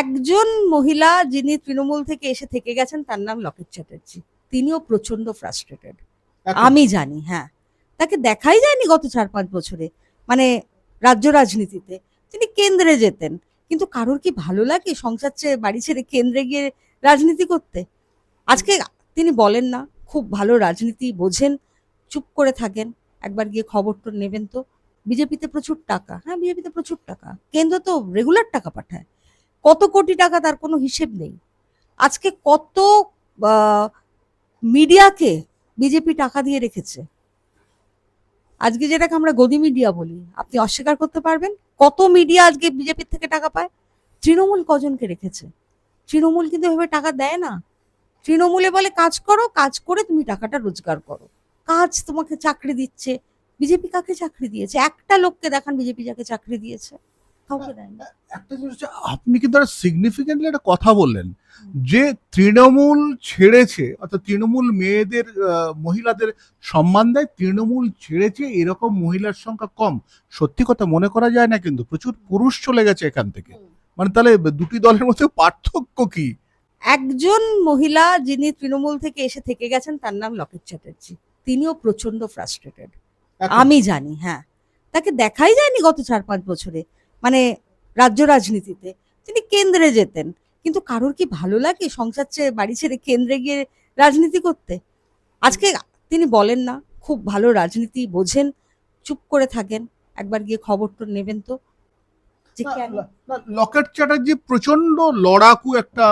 একজন মহিলা যিনি তৃণমূল থেকে এসে থেকে গেছেন তার নাম লকেট চ্যাটার্জি। তিনিও প্রচণ্ড ফ্রাস্ট্রেটেড আমি জানি হ্যাঁ। তাকে দেখাই যায়নি গত চার পাঁচ বছরে মানে রাজ্য রাজনীতিতে। তিনি কেন্দ্রে যেতেন কিন্তু কারোর কি ভালো লাগে সংসার ছেড়ে বাড়ি ছেড়ে কেন্দ্রে গিয়ে রাজনীতি করতে? আজকে তিনি বলেন না খুব ভালো রাজনীতি বোঝেন চুপ করে থাকেন একবার গিয়ে খবরটা নেবেন তো। বিজেপিতে প্রচুর টাকা হ্যাঁ বিজেপিতে প্রচুর টাকা। কেন্দ্র তো রেগুলার টাকা পাঠায়। কত কোটি টাকা তার কোনো হিসেব নেই। আজকে কত মিডিয়াকে বিজেপি টাকা দিয়ে রেখেছে। আজকে যেটাকে আমরা গদি মিডিয়া বলি, আপনি অস্বীকার করতে পারবেন। কত মিডিয়া আজকে বিজেপির থেকে টাকা পায়? তৃণমূল কজনকে রেখেছে। তৃণমূল কিন্তু এভাবে টাকা দেয় না। তৃণমূলে বলে, কাজ করো, কাজ করে তুমি টাকাটা রোজগার করো। কাজ তোমাকে চাকরি দিচ্ছে। বিজেপি কাকে চাকরি দিয়েছে? একটা লোককে দেখান বিজেপি যাকে চাকরি দিয়েছে। কাউকে দেয়নি একটা জিনিস হচ্ছে আপনি কিন্তু একটা সিগনিফিকেন্টলি একটা কথা বললেন যে তৃণমূল ছেড়েছে অর্থাৎ তৃণমূল মেয়েদের মহিলাদের সম্মান দেয় তৃণমূল ছেড়েছে এরকম মহিলার সংখ্যা কম। সত্যি কথা মনে করা যায় না কিন্তু প্রচুর পুরুষ চলে গেছে এখান থেকে। মানে তাহলে দুটি দলের মধ্যে পার্থক্য কি? একজন মহিলা যিনি তৃণমূল থেকে এসে থেকে গেছেন তার নাম লকেট চ্যাটার্জি। তিনিও প্রচণ্ড ফ্রাস্ট্রেটেড আমি জানি হ্যাঁ। তাকে দেখাই যায়নি গত চার পাঁচ বছরে। মানে রাজ্য রাজনীতিতে তিনি কেন্দ্রে যেতেন। কিন্তু কারোর কি ভালো লাগে সংসার ছেড়ে বাড়ি ছেড়ে কেন্দ্রে গিয়ে রাজনীতি করতে? আজকে তিনি বলেন না খুব ভালো রাজনীতি বোঝেন চুপ করে থাকেন একবার গিয়ে খবরটা নেবেন তো। লকেট চ্যাটার্জি প্রচণ্ড লড়াকু একটা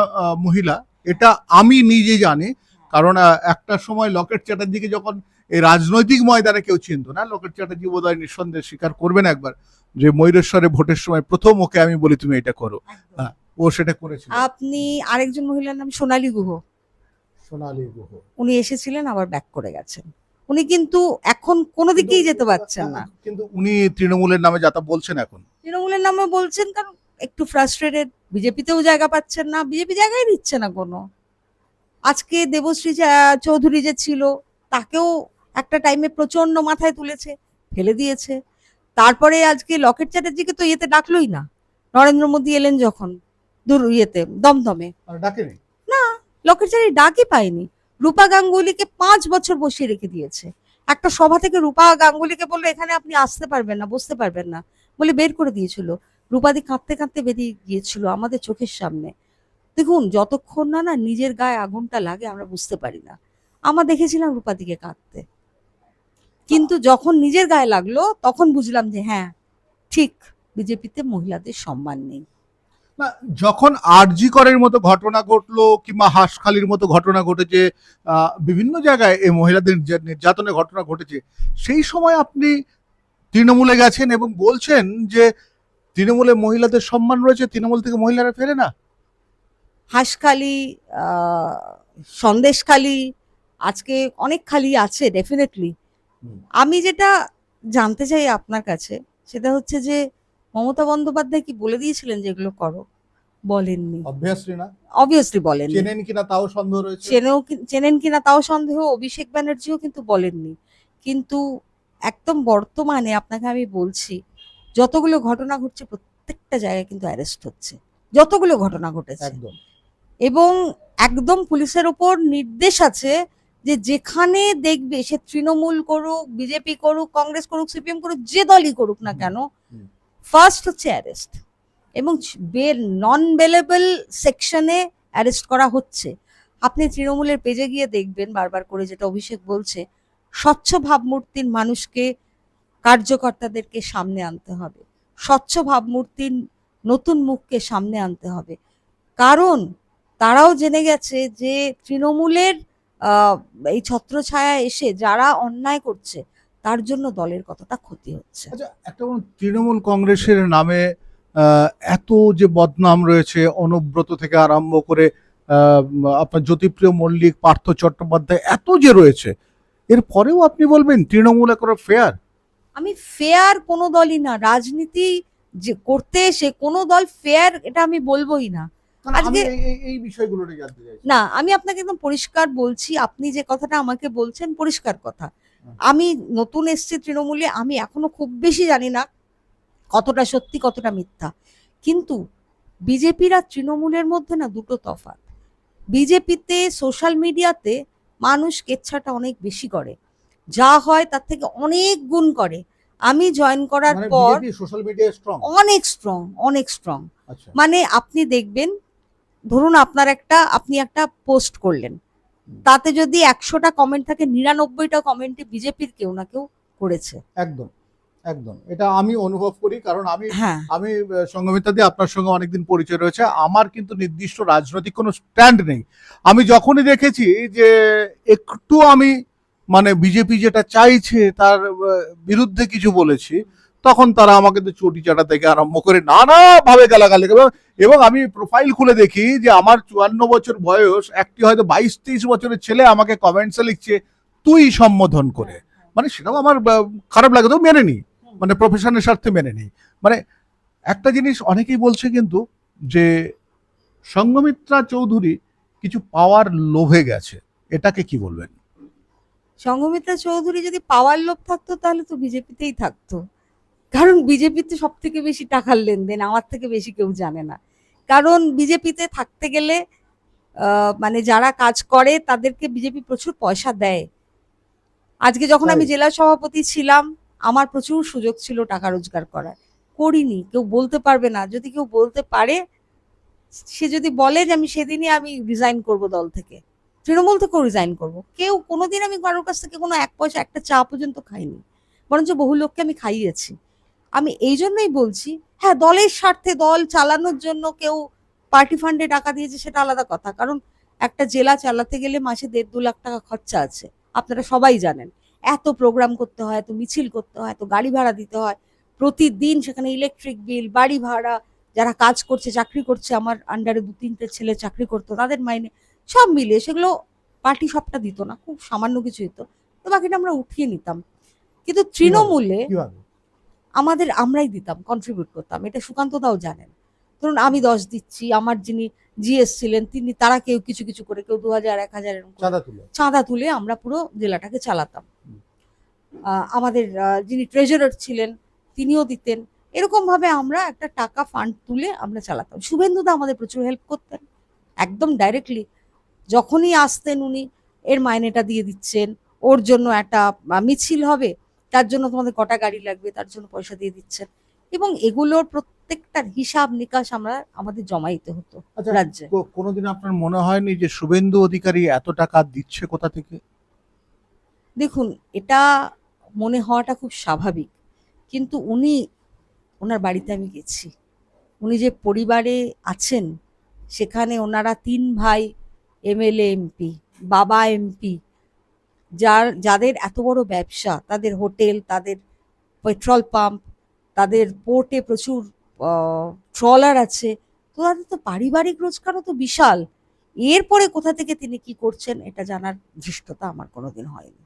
মহিলা এটা আমি নিজে জানি। কারণ একটা সময় লকেট চ্যাটার্জিকে যখন এই রাজনৈতিক ময়দানে কেউ চিনত না লকেট চ্যাটার্জি বোধহয় নিঃসন্দেহে স্বীকার করবেন একবার যে ময়ূরেশ্বরে ভোটের সময় প্রথম ওকে আমি বলি তুমি এটা করো। হ্যাঁ, ও সেটা করেছিল। আপনি আরেকজন মহিলার নাম সোনালী গুহ। সোনালী গুহ। উনি এসেছিলেন আবার ব্যাক করে গেছেন। উনি কিন্তু এখন কোনো দিকেই যেতে পারছেন না। কিন্তু উনি তৃণমূলের নামে যাতা বলছেন এখন। তৃণমূলের নামে বলছেন কারণ একটু ফ্রাস্ট্রেটেড বিজেপিতেও জায়গা পাচ্ছেন না বিজেপি জায়গায় দিচ্ছে না কোনো। আজকে দেবশ্রী চৌধুরী যে ছিল তাকেও একটা টাইমে প্রচণ্ড মাথায় তুলেছে ফেলে দিয়েছে। তারপরে আজকে লকেট চ্যাটার্জিকে তো ইয়েতে ডাকলোই না। নরেন্দ্র মোদী এলেন যখন দূর ইয়েতে দমদমে। না লকেট চ্যাটার্জি ডাকই পায়নি। রূপা গাঙ্গুলিকে পাঁচ বছর বসিয়ে রেখে দিয়েছে। একটা সভা থেকে রূপা গাঙ্গুলিকে বলল এখানে আপনি আসতে পারবেন না বসতে পারবেন না। বলে বের করে দিয়েছিল। রূপাদি কাঁদতে কাঁদতে বেরিয়ে গিয়েছিল আমাদের চোখের সামনে। দেখুন, যতক্ষণ না না নিজের গায়ে আগুনটা লাগে, আমরা বুঝতে পারি না। আমরা দেখেছিলাম রূপাদিকে কাঁদতে। কিন্তু যখন নিজের গায়ে লাগল, তখন বুঝলাম যে হ্যাঁ ঠিক বিজেপিতে মহিলাদের সম্মান নেই। যখন আরজি করের মতো ঘটনা ঘটলো, কিংবা হাঁসখালির মতো ঘটনা ঘটেছে বিভিন্ন জায়গায় এই মহিলাদের নির্যাতনের ঘটনা ঘটেছে, সেই সময় আপনি তৃণমূলে গেছেন এবং বলছেন যে, তৃণমূলে মহিলাদের সম্মান রয়েছে, তৃণমূল থেকে মহিলারা ফেরে না? হাঁসখালি সন্দেশখালি আজকে অনেক খালি আছে ডেফিনেটলি আমি যেটা জানতে চাই আপনার কাছে সেটা হচ্ছে যে মমতা বন্দ্যোপাধ্যায় কি বলে দিয়েছিলেন যে এগুলো করো? বলেননি। অবভিয়াসলি না। অবভিয়াসলি বলেননি। চেনেন কিনা তাও সন্দেহ রয়েছে? চেনেও চেনেন কিনা তাও সন্দেহ অভিষেক ব্যানার্জিও কিন্তু বলেননি। কিন্তু একদম বর্তমানে আপনাকে আমি বলছি যতগুলো ঘটনা ঘটছে প্রত্যেকটা জায়গায় কিন্তু অ্যারেস্ট হচ্ছে। যতগুলো ঘটনা ঘটেছে। একদম। এবং একদম পুলিশের ওপর নির্দেশ আছে যে যেখানে দেখবে সে তৃণমূল করুক বিজেপি করুক কংগ্রেস করুক সিপিএম করুক যে দলই করুক না কেন ফার্স্ট হচ্ছে অ্যারেস্ট এবং নন বেলেবল সেকশনে অ্যারেস্ট করা হচ্ছে। আপনি তৃণমূলের পেজে গিয়ে দেখবেন বারবার করে যেটা অভিষেক বলছে স্বচ্ছ ভাবমূর্তির মানুষকে কার্যকর্তাদেরকে সামনে আনতে হবে। স্বচ্ছ ভাবমূর্তির নতুন মুখকে সামনে আনতে হবে। কারণ তারাও জেনে গেছে যে তৃণমূলের এই ছত্রছায়া এসে যারা অন্যায় করছে তার জন্য দলের কতটা ক্ষতি হচ্ছে? আচ্ছা একটা তৃণমূল কংগ্রেসের নামে এত যে বদনাম রয়েছে অনুব্রত থেকে আরম্ভ করে আপনার জ্যোতিপ্রিয় মল্লিক পার্থ চট্টোপাধ্যায় এত যে রয়েছে এর পরেও আপনি বলবেন তৃণমূল করে ফেয়ার আমি ফেয়ার কোনো দলই না রাজনীতি যে করতে এসে কোনো দল ফেয়ার এটা আমি বলবোই না। আজকে- এই বিষয়গুলো জানতে চাইছি। না আমি আপনাকে একদম পরিষ্কার বলছি আপনি যে কথাটা আমাকে বলছেন পরিষ্কার কথা। আমি নতুন এসছি তৃণমূলে আমি এখনও খুব বেশি জানি না কতটা সত্যি কতটা মিথ্যা। কিন্তু বিজেপির আর তৃণমূলের মধ্যে না দুটো তফাৎ। বিজেপিতে সোশ্যাল মিডিয়াতে মানুষ কেচ্ছাটা অনেক বেশি করে। যা হয় তার থেকে অনেক গুণ করে। আমি জয়েন করার মানে পর সোশ্যাল মিডিয়া অনেক স্ট্রং অনেক স্ট্রং আচ্ছা। মানে আপনি দেখবেন ধরুন আপনার একটা আপনি একটা পোস্ট করলেন। তাতে যদি একশোটা কমেন্ট থাকে নিরানব্বইটা কমেন্টে বিজেপির কেউ না কেউ করেছে। একদম একদম। এটা আমি অনুভব করি কারণ আমি হ্যাঁ। আমি সঙ্গমিতা দিয়ে আপনার সঙ্গে অনেকদিন পরিচয় রয়েছে। আমার কিন্তু নির্দিষ্ট রাজনৈতিক কোনো স্ট্যান্ড নেই। আমি যখনই দেখেছি যে একটু আমি মানে বিজেপি যেটা চাইছে তার বিরুদ্ধে কিছু বলেছি তখন তারা আমাকে তো চটি চাটা থেকে আরম্ভ করে নানা ভাবে গালাগালি এবং আমি প্রোফাইল খুলে দেখি যে আমার চুয়ান্ন বছর বয়স, একটি হয়তো বাইশ তেইশ বছরের ছেলে আমাকে কমেন্টসে লিখছে, তুই সম্বোধন করে। মানে সেটাও আমার খারাপ লাগে, তো মেনে নি। মানে প্রফেশনের স্বার্থে মেনে নিই মানে একটা জিনিস অনেকেই বলছে কিন্তু যে সঙ্গমিত্রা চৌধুরী কিছু পাওয়ার লোভে গেছে। এটাকে কি বলবেন? সংঘমিত্রা চৌধুরী যদি পাওয়ার লোভ থাকতো, তাহলে তো বিজেপিতেই থাকতো। কারণ বিজেপিতে সব থেকে বেশি টাকার লেনদেন আমার থেকে বেশি কেউ জানে না। কারণ বিজেপিতে থাকতে গেলে মানে যারা কাজ করে তাদেরকে বিজেপি প্রচুর পয়সা দেয়। আজকে যখন আমি? জেলা সভাপতি ছিলাম আমার প্রচুর সুযোগ ছিল টাকা রোজগার করার। করিনি কেউ বলতে পারবে না। যদি কেউ বলতে পারে সে যদি বলে যে আমি সেদিনই আমি রিজাইন করব দল থেকে তৃণমূল থেকেও রিজাইন করব। কেউ কোনোদিন আমি কারোর কাছ থেকে কোনো এক পয়সা একটা চা পর্যন্ত খাইনি। বরঞ্চ বহু লোককে আমি খাইয়েছি। আমি এই জন্যই বলছি হ্যাঁ দলের স্বার্থে দল চালানোর জন্য কেউ পার্টি ফান্ডে টাকা দিয়েছে সেটা আলাদা কথা। কারণ একটা জেলা চালাতে গেলে মাসে দেড় দু লাখ টাকা খরচা আছে। আপনারা সবাই জানেন। এত প্রোগ্রাম করতে হয় এত মিছিল করতে হয় এত গাড়ি ভাড়া দিতে হয়। প্রতিদিন সেখানে ইলেকট্রিক বিল বাড়ি ভাড়া যারা কাজ করছে চাকরি করছে আমার আন্ডারে দু তিনটে ছেলে চাকরি করতো তাদের মাইনে সব মিলিয়ে সেগুলো পার্টি সবটা দিত না খুব সামান্য কিছু দিত। তো বাকিটা আমরা উঠিয়ে নিতাম। কিন্তু তৃণমূলে আমাদের আমরাই দিতাম কন্ট্রিবিউট করতাম। এটা সুকান্ত দাও জানেন। ধরুন আমি দশ দিচ্ছি আমার যিনি জিএস ছিলেন তিনি তারা কেউ কিছু কিছু করে কেউ দু হাজার এক হাজার চাঁদা তুলে। চাঁদা তুলে আমরা পুরো জেলাটাকে চালাতাম। আমাদের যিনি ট্রেজারার ছিলেন তিনিও দিতেন। এরকম ভাবে আমরা একটা টাকা ফান্ড তুলে আমরা চালাতাম। শুভেন্দুদা আমাদের প্রচুর হেল্প করতেন একদম ডাইরেক্টলি যখনই আসতেন উনি এর মাইনেটা দিয়ে দিচ্ছেন। ওর জন্য একটা মিছিল হবে তার জন্য তোমাদের কটা গাড়ি লাগবে তার জন্য পয়সা দিয়ে দিচ্ছেন। এবং এগুলোর প্রত্যেকটার হিসাব নিকাশ আমরা আমাদের জমাইতে হতো আচ্ছা রাজ্যে। কোনোদিন আপনার মনে হয়নি যে শুভেন্দু অধিকারী এত টাকা দিচ্ছে কোথা থেকে? দেখুন এটা মনে হওয়াটা খুব স্বাভাবিক। কিন্তু উনি ওনার বাড়িতে আমি গেছি। উনি যে পরিবারে আছেন সেখানে ওনারা তিন ভাই এমএলএ এমপি বাবা এমপি যার, যাদের এত বড় ব্যবসা, তাদের হোটেল, তাদের পেট্রোল পাম্প, তাদের পোর্টে প্রচুর ট্রলার আছে, তো তাদের তো পারিবারিক রোজগারও তো বিশাল। এরপরে কোথা থেকে তিনি কি করছেন, এটা জানার ধৃষ্টতা আমার কোনোদিন হয়নি।